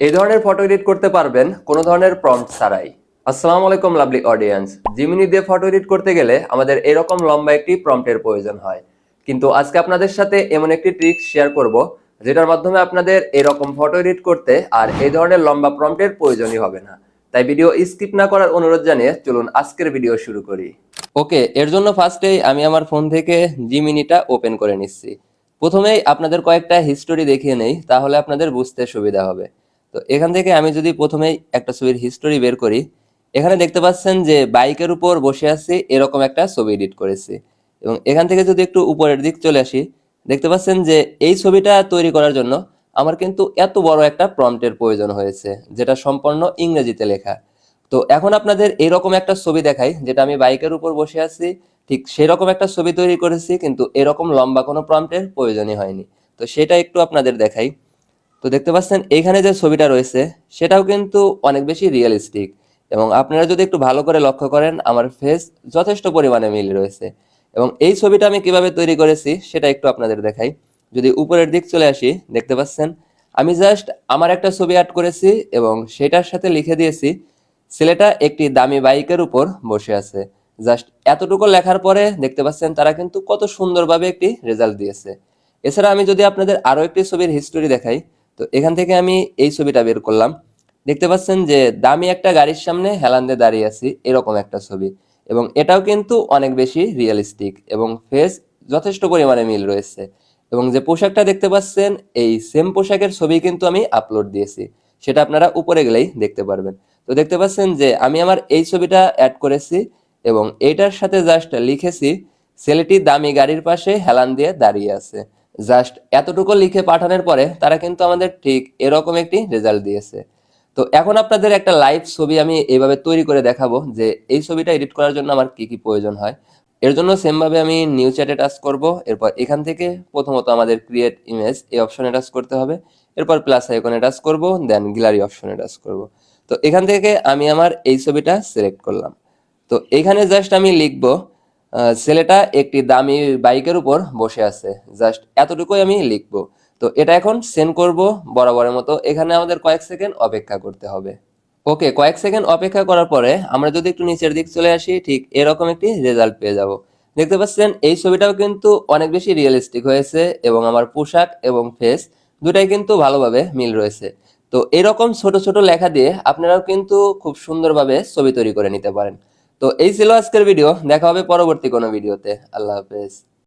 এই ধরনের photo edit করতে পারবেন কোনো ধরনের প্রম্পট ছাড়াই। আসসালামু আলাইকুম লাভলি অডিয়েন্স জিমিনি দিয়ে ফটো এডিট করতে গেলে আমাদের এরকম লম্বা একটি প্রম্পটের প্রয়োজন হয়। কিন্তু আজকে আপনাদের সাথে এমন একটি ট্রিক্স শেয়ার করব, যেটার মাধ্যমে আপনাদের এরকম ফটো এডিট করতে আর এই ধরনের লম্বা প্রম্পটের প্রয়োজনই হবে না। তাই ভিডিও স্কিপ না করার অনুরোধ জানিয়ে চলুন আজকের ভিডিও শুরু করি। ওকে এর জন্য ফার্স্টেই আমি আমার ফোন থেকে জিমিনিটা ওপেন করে নিচ্ছি। প্রথমেই আপনাদের কয়েকটা হিস্টোরি দেখিয়ে নেই, তাহলে আপনাদের বুঝতে সুবিধা হবে। তো এখান থেকে আমি যদি প্রথমেই একটা ছবির হিস্টোরি বের করি, এখানে দেখতে পাচ্ছেন যে বাইকের উপর বসে আছি এরকম একটা ছবি এডিট করেছি। এবং এখান থেকে যদি একটু উপরের দিক চলে আসি, দেখতে পাচ্ছেন যে এই ছবিটা তৈরি করার জন্য আমার কিন্তু এত বড় একটা প্রম্পটের প্রয়োজন হয়েছে, যেটা সম্পূর্ণ ইংরেজিতে লেখা। তো এখন আপনাদের এরকম একটা ছবি দেখাই, যেটা আমি বাইকের উপর বসে আছি, ঠিক সেরকম একটা ছবি তৈরি করেছি, কিন্তু এরকম লম্বা কোনো প্রম্পটের প্রয়োজনই হয়নি। তো সেটা একটু আপনাদের দেখাই। তো দেখতে পাচ্ছেন, এখানে যে ছবিটা রয়েছে, সেটাও কিন্তু অনেক বেশি রিয়েলিস্টিক এবং আপনারা যদি একটু ভালো করে লক্ষ্য করেন, আমার ফেস যথেষ্ট পরিমাণে মিল রয়েছে এবং এই ছবিটা আমি কীভাবে তৈরি করেছি, সেটা একটু আপনাদের দেখাই। যদি উপরের দিক চলে আসি, দেখতে পাচ্ছেন, আমি জাস্ট আমার একটা ছবি অ্যাড করেছি এবং সেটার সাথে লিখে দিয়েছি, ছেলেটা একটি দামি বাইকের উপর বসে আছে। জাস্ট এতটুকু লেখার পরে দেখতে পাচ্ছেন, তারা কিন্তু কত সুন্দরভাবে একটি রেজাল্ট দিয়েছে। এছাড়া আমি যদি আপনাদের আরও একটি ছবির হিস্টোরি দেখাই তো এখান থেকে আমি এই ছবিটা বের করলাম। দেখতে পাচ্ছেন যে দামি একটা গাড়ির সামনে হেলান দিয়ে দাঁড়িয়ে আছি, এরকম একটা ছবি। এবং এটাও কিন্তু অনেক বেশি রিয়েলিস্টিক এবং ফেস যথেষ্ট পরিমাণে মিল রয়েছে। এবং যে পোশাকটা দেখতে পাচ্ছেন, এই সেম পোশাকের ছবি কিন্তু আমি আপলোড দিয়েছি। সেটা আপনারা উপরে গেলেই দেখতে পারবেন। তো দেখতে পাচ্ছেন যে আমি আমার এই ছবিটা অ্যাড করেছি এবং এইটার সাথে জাস্ট লিখেছি, ছেলেটি দামি গাড়ির পাশে হেলান দিয়ে দাঁড়িয়ে আছে। জাস্ট এতটুকু লিখে পাঠানোর পরে তারা কিন্তু আমাদের ঠিক এরকম একটি রেজাল্ট দিয়েছে। তো এখন আপনাদের একটা লাইভ ছবি আমি এইভাবে তৈরি করে দেখাবো যে এই ছবিটা এডিট করার জন্য আমার কি কি প্রয়োজন হয়। এর জন্য সেম ভাবে আমি নিউ চ্যাটে টাচ করব, এরপর এখান থেকে প্রথমত আমাদের ক্রিয়েট ইমেজ এই অপশনে টাচ করতে হবে, এরপর প্লাস আইকনে টাচ করব দেন গ্যালারি অপশনে টাচ করব। তো এখান থেকে আমি আমার এই ছবিটা সিলেক্ট করলাম। তো এখানে জাস্ট আমি লিখব ছেলেটা একটি দামি বাইকের উপর বসে আছে। জাস্ট এতটুকুই আমি লিখব। তো এটা এখন সেন্ড করব বরাবরের মতো। এখানে আমাদের কয়েক সেকেন্ড অপেক্ষা করতে হবে। ওকে, কয়েক সেকেন্ড অপেক্ষা করার পরে আমরা যদি একটু নিচের দিক চলে আসি, ঠিক এরকম একটি রেজাল্ট পেয়ে যাব। দেখতে পাচ্ছেন, এই ছবিটাও কিন্তু অনেক বেশি রিয়েলিস্টিক হয়েছে এবং আমার পোশাক এবং ফেস দুটাই কিন্তু ভালোভাবে মিল রয়েছে। তো এরকম ছোট ছোট লেখা দিয়ে আপনারাও কিন্তু খুব সুন্দরভাবে ছবি তৈরি করে নিতে পারেন। তো এই ছিল আজকের ভিডিও দেখা হবে পরবর্তী কোনো ভিডিওতে আল্লাহ হাফেজ।